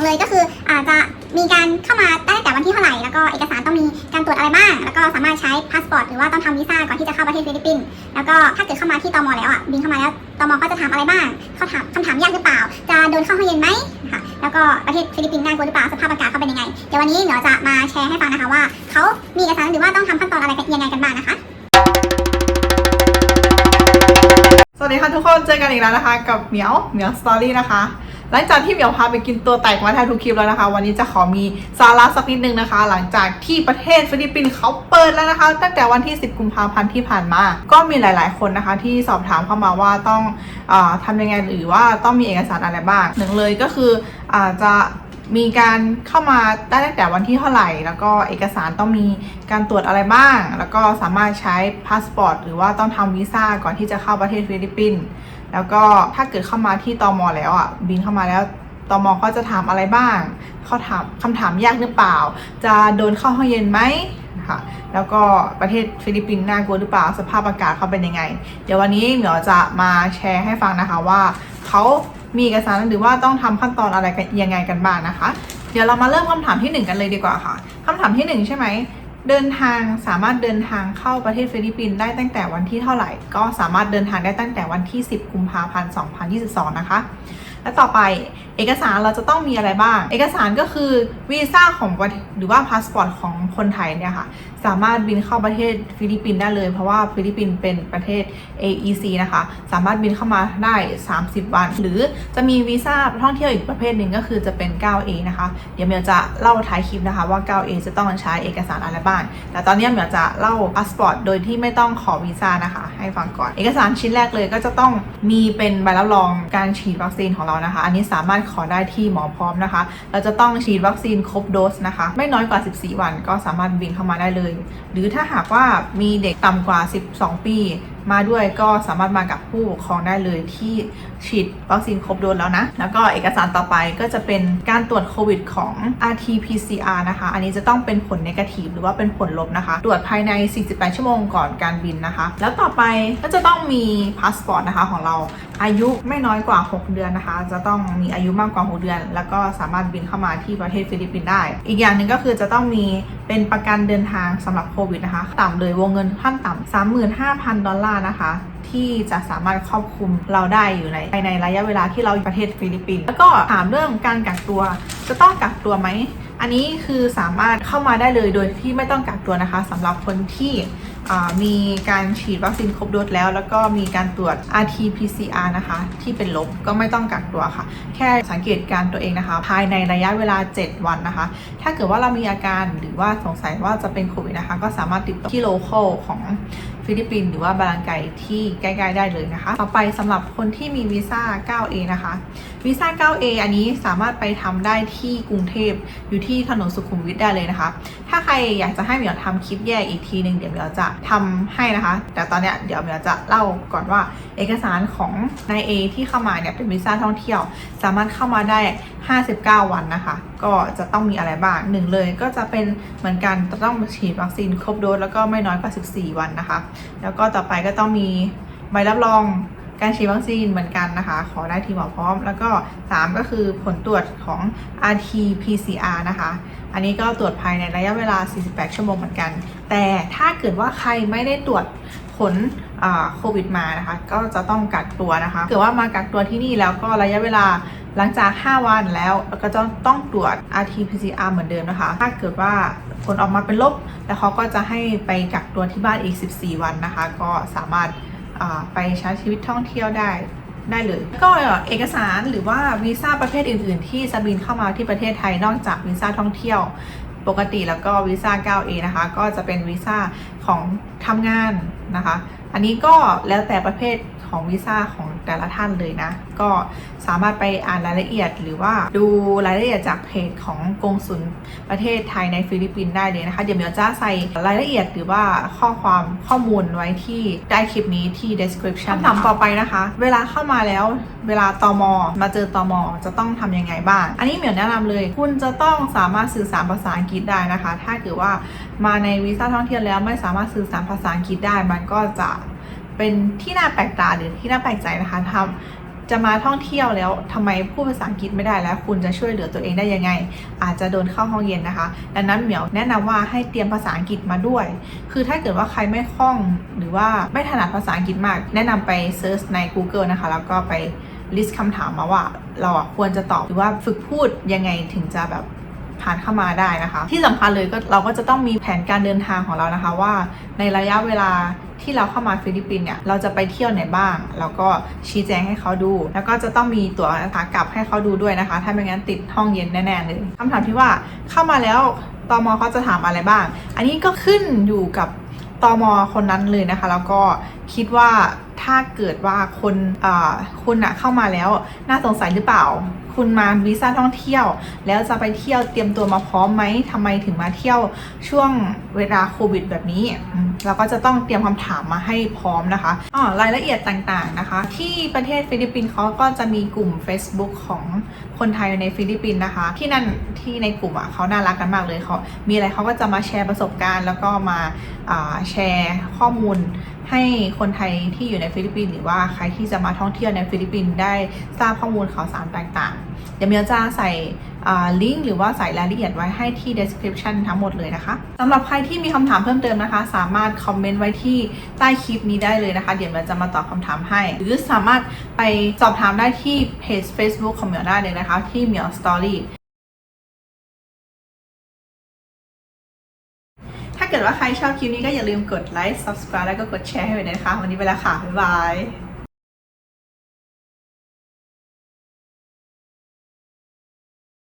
งเลยก็คืออาจจะมีการเข้ามาได้แต่วันที่เท่าไหร่ แล้วก็เอกสารต้องมีการตรวจอะไรบ้าง แล้วก็สามารถใช้พาสปอร์ตหรือว่าต้องทำวีซ่าก่อนที่จะเข้าประเทศฟิลิปปินส์ แล้วก็ถ้าเกิดเข้ามาที่ตมแล้วอะบินเข้ามาแล้วตมก็จะถามอะไรบ้างเขาถามคำถามยากหรือเปล่า จะโดนเข้าห้องเย็นไหมนะคะแล้วก็ประเทศฟิลิปปินส์น่ากลัวหรือเปล่า สภาพอากาศเขาเป็นยังไง เดี๋ยววันนี้เดี๋ยวจะมาแชร์ให้ฟังนะคะว่าเขามีเอกสารหรือว่าต้องทำขั้นตอนอะไรยังไงกันบ้างนะคะสวัสดีค่ะทุกคน เจอกันอีกแล้วนะคะ กับเหมียวเหมียวสตอรี่นะคะ หลังจากที่เหมียวพาไปกินตัวแตกมาแทนทุกคลิปแล้วนะคะ วันนี้จะขอมีสาระสักนิดนึงนะคะ หลังจากที่ประเทศฟิลิปปินส์เขาเปิดแล้วนะคะ ตั้งแต่วันที่ 10 กุมภาพันธ์ที่ผ่านมา ก็มีหลาย ๆ คนนะคะ ที่สอบถามเข้ามาว่าต้องอาทำยังไงหรือว่าต้องมีเอกสารอะไรบ้างหนึ่งเลยก็คืออาจจะ มีการเข้ามาได้ตั้งแต่วันที่เท่าไหร่ แล้วก็เอกสารต้องมีการตรวจอะไรบ้าง แล้วก็สามารถใช้พาสปอร์ตหรือว่าต้องทำวีซ่าก่อนที่จะเข้าประเทศฟิลิปปินส์แล้วก็ถ้าเกิดเข้ามาที่ตมแล้วอะบินเข้ามาแล้วตมก็จะถามอะไรบ้างเขาถามคำถามยากหรือเปล่า จะโดนเข้าห้องเย็นไหมนะคะแล้วก็ประเทศฟิลิปปินส์น่ากลัวหรือเปล่าสภาพอากาศเขาเป็นยังไง เดี๋ยววันนี้เหมียวจะมาแชร์ให้ฟังนะคะว่าเขา มีเอกสารหรือว่าต้องทำขั้นตอนอะไรยังไงกันบ้างนะคะ เดี๋ยวเรามาเริ่มคำถามที่หนึ่งกันเลยดีกว่าค่ะคำถามที่หนึ่งใช่ไหมเดินทางสามารถเดินทางเข้าประเทศฟิลิปปินส์ได้ตั้งแต่วันที่เท่าไหร่ ก็สามารถเดินทางได้ตั้งแต่วันที่ 10 กุมภาพันธ์ 2022 นะคะ และต่อไป เอกสารเราจะต้องมีอะไรบ้าง เอกสารก็คือวีซ่าของหรือว่าพาสปอร์ตของคนไทยเนี่ยค่ะ สามารถบินเข้าประเทศฟิลิปปินส์ได้เลย เพราะว่าฟิลิปปินส์เป็นประเทศ AEC นะคะ สามารถบินเข้ามาได้ 30 วัน หรือจะมีวีซ่าท่องเที่ยวอีกประเภทหนึ่งก็คือจะเป็น 9A นะคะ เดี๋ยวเมียวจะเล่าท้ายคลิปนะคะว่า 9A จะต้องใช้เอกสารอะไรบ้าง แต่ตอนนี้เมียวจะเล่าพาสปอร์ตโดยที่ไม่ต้องขอวีซ่านะคะ ให้ฟังก่อน เอกสารชิ้นแรกเลยก็จะต้องมีเป็นใบรับรองการฉีดวัคซีนของเรานะคะ อันนี้สามารถขอได้ที่หมอพร้อมนะคะ เราจะต้องฉีดวัคซีนครบโดสนะคะ ไม่น้อยกว่า 14 วันก็สามารถบินเข้ามาได้เลย หรือถ้าหากว่ามีเด็กต่ำกว่า 12 ปีมาด้วยก็สามารถมากับผู้ปกครองได้เลยที่ฉีดวัคซีนครบโดสแล้วนะ แล้วก็เอกสารต่อไปก็จะเป็นการตรวจโควิดของ RT-PCR นะคะ อันนี้จะต้องเป็นผลนกาทีฟหรือว่าเป็นผลลบนะคะ ตรวจภายใน 48 ชั่วโมงก่อนการบินนะคะ แล้วต่อไปก็จะต้องมีพาสปอร์ตนะคะของเราอายุไม่น้อยกว่า 6 เดือนนะคะ จะต้องมีอายุมากกว่า 6 เดือน แล้วก็สามารถบินเข้ามาที่ประเทศฟิลิปปินส์ได้ อีกอย่างหนึ่งก็คือจะต้องมี เป็นประกันเดินทางสำหรับโควิดนะคะ ต่ำเลยวงเงินขั้นต่ำ35,000 ดอลลาร์นะคะ ที่จะสามารถครอบคลุมเราได้อยู่ในภายในระยะเวลาที่เราอยู่ประเทศฟิลิปปินส์แล้วก็ถามเรื่องการกักตัว จะต้องกักตัวไหมอันนี้คือสามารถเข้ามาได้เลยโดยที่ไม่ต้องกักตัวนะคะสำหรับคนที่ มีการฉีดวัคซีนครบโดสแล้ว แล้วก็มีการตรวจ RT-PCR นะคะ ที่เป็นลบก็ไม่ต้องกักตัวค่ะ แค่สังเกตการตัวเองนะคะ ภายในระยะเวลา 7 วันนะคะ ถ้าเกิดว่าเรามีอาการหรือว่าสงสัยว่าจะเป็นโควิดนะคะ ก็สามารถติดต่อที่โลเคอลของ ฟิลิปปินส์หรือว่าบาลังไกที่ใกล้ๆได้เลยนะคะ ต่อไปสำหรับคนที่มีวีซ่า 9A นะคะวีซ่า 9A อันนี้สามารถไปทำได้ที่กรุงเทพอยู่ที่ถนนสุขุมวิทได้เลยนะคะ ถ้าใครอยากจะให้เหมียวทำคลิปแยกอีกทีหนึ่งเดี๋ยวเหมียวจะทำให้นะคะ แต่ตอนเนี้ยเดี๋ยวเหมียวจะเล่าก่อนว่าเอกสารของนาย A ที่เข้ามาเนี่ยเป็นวีซ่าท่องเที่ยว สามารถเข้ามาได้ 59 วันนะคะ ก็จะต้องมีอะไรบ้างหนึ่งเลยก็จะเป็นเหมือนกันจะต้องฉีดวัคซีนครบโดสแล้วก็ไม่น้อยกว่า 14 วันนะคะ แล้วก็ต่อไปก็ต้องมีใบรับรองการฉีดวัคซีนเหมือนกันนะคะ ขอได้ทีหมอพร้อม แล้วก็ 3 ก็คือผลตรวจของ RT-PCR นะคะ อันนี้ก็ตรวจภายในระยะเวลา 48 ชั่วโมงเหมือนกัน แต่ถ้าเกิดว่าใครไม่ได้ตรวจ ผลโควิดมานะคะก็จะต้องกักตัวนะคะเกิดว่ามากักตัวที่นี่แล้วก็ระยะเวลาหลังจาก 5 วันแล้วก็จะต้องตรวจ RT-PCR เหมือนเดิมนะคะ ถ้าเกิดว่าผลออกมาเป็นลบ แล้วเขาก็จะให้ไปกักตัวที่บ้านอีก 14 วันนะคะ ก็สามารถไปใช้ชีวิตท่องเที่ยวได้ได้เลยก็เอกสารหรือว่าวีซ่าประเภทอื่น ๆ ที่จะบินเข้ามาที่ประเทศไทยนอกจากวีซ่าท่องเที่ยว ปกติแล้วก็วีซ่า 9A นะคะ ก็จะเป็นวีซ่าของทำงานนะคะ อันนี้ก็แล้วแต่ประเภทของวีซ่าของแต่ละท่านเลยนะ ก็สามารถไปอ่านรายละเอียด หรือว่าดูรายละเอียดจากเพจของกงสุลประเทศไทยในฟิลิปปินส์ได้เลยนะคะ เดี๋ยวเมียวจะใส่รายละเอียดหรือว่าข้อความข้อมูลไว้ที่ใต้คลิปนี้ที่ description คำถามต่อไปนะคะ เวลาเข้ามาแล้วเวลาตอมอมาเจอตอมอจะต้องทำยังไงบ้าง อันนี้เหมียวแนะนำเลย คุณจะต้องสามารถสื่อสารภาษาอังกฤษได้นะคะ ถ้าเกิดว่า มาในวีซ่าท่องเที่ยวแล้วไม่สามารถสื่อสารภาษาอังกฤษได้ มันก็จะเป็นที่น่าแปลกตาหรือที่น่าแปลกใจนะคะทำจะมาท่องเที่ยวแล้วทำไมพูดภาษาอังกฤษไม่ได้แล้ว คุณจะช่วยเหลือตัวเองได้ยังไง อาจจะโดนเข้าห้องเย็นนะคะ ดังนั้นเหมียวแนะนำว่าให้เตรียมภาษาอังกฤษมาด้วย คือถ้าเกิดว่าใครไม่คล่องหรือว่าไม่ถนัดภาษาอังกฤษมาก แนะนำไปเซิร์ชใน Google นะคะ แล้วก็ไปลิสต์คำถามมาว่าเราควรจะตอบหรือว่าฝึกพูดยังไงถึงจะแบบ ผ่านเข้ามาได้นะคะ ที่สำคัญเลยก็เราก็จะต้องมีแผนการเดินทางของเรานะคะว่า ในระยะเวลาที่เราเข้ามาฟิลิปปินส์เนี่ยเราจะไปเที่ยวไหนบ้าง แล้วก็ชี้แจงให้เขาดู แล้วก็จะต้องมีตั๋วขากลับให้เขาดูด้วยนะคะ ถ้าไม่งั้นติดห้องเย็นแน่ๆเลยคำถามที่ว่าเข้ามาแล้วตมเขาจะถามอะไรบ้าง อันนี้ก็ขึ้นอยู่กับตมคนนั้นเลยนะคะ แล้วก็คิดว่า ถ้าเกิดว่าคนคุณอะเข้ามาแล้วน่าสงสัยหรือเปล่า คุณมาวีซ่าท่องเที่ยว แล้วจะไปเที่ยวเตรียมตัวมาพร้อมไหมทำไมถึงมาเที่ยวช่วงเวลาโควิด แบบนี้ เราก็จะต้องเตรียมคำถามมาให้พร้อมนะคะอ๋อรายละเอียดต่างๆนะคะ ที่ประเทศฟิลิปปินส์เขาก็จะมีกลุ่ม Facebook ของคนไทยในฟิลิปปินส์นะคะ ที่นั่นที่ในกลุ่มอะเขาน่ารักกันมากเลยเขามีอะไรเขาก็จะมาแชร์ประสบการณ์ แล้วก็มาแชร์ข้อมูล ให้คนไทยที่อยู่ในฟิลิปปินส์หรือว่าใครที่จะมาท่องเที่ยวในฟิลิปปินส์ได้ทราบข้อมูลข่าวสารต่างๆ เดี๋ยวเมียจะใส่ลิงก์หรือว่าใส่รายละเอียดไว้ให้ที่ description ทั้งหมดเลยนะคะสำหรับใครที่มีคำถามเพิ่มเติมนะคะ สามารถคอมเมนต์ไว้ที่ใต้คลิปนี้ได้เลยนะคะ เดี๋ยวเมียจะมาตอบคำถามให้ หรือสามารถไปสอบถามได้ที่เพจ Facebook ของเมียวได้เลยนะคะ ที่เมียวส เกิดว่าใครชอบคลิปนี้ก็อย่าลืมกดไลค์ subscribe แล้วก็กดแชร์ให้ไว้นะคะ วันนี้ไปแล้วค่ะ บ๊ายบาย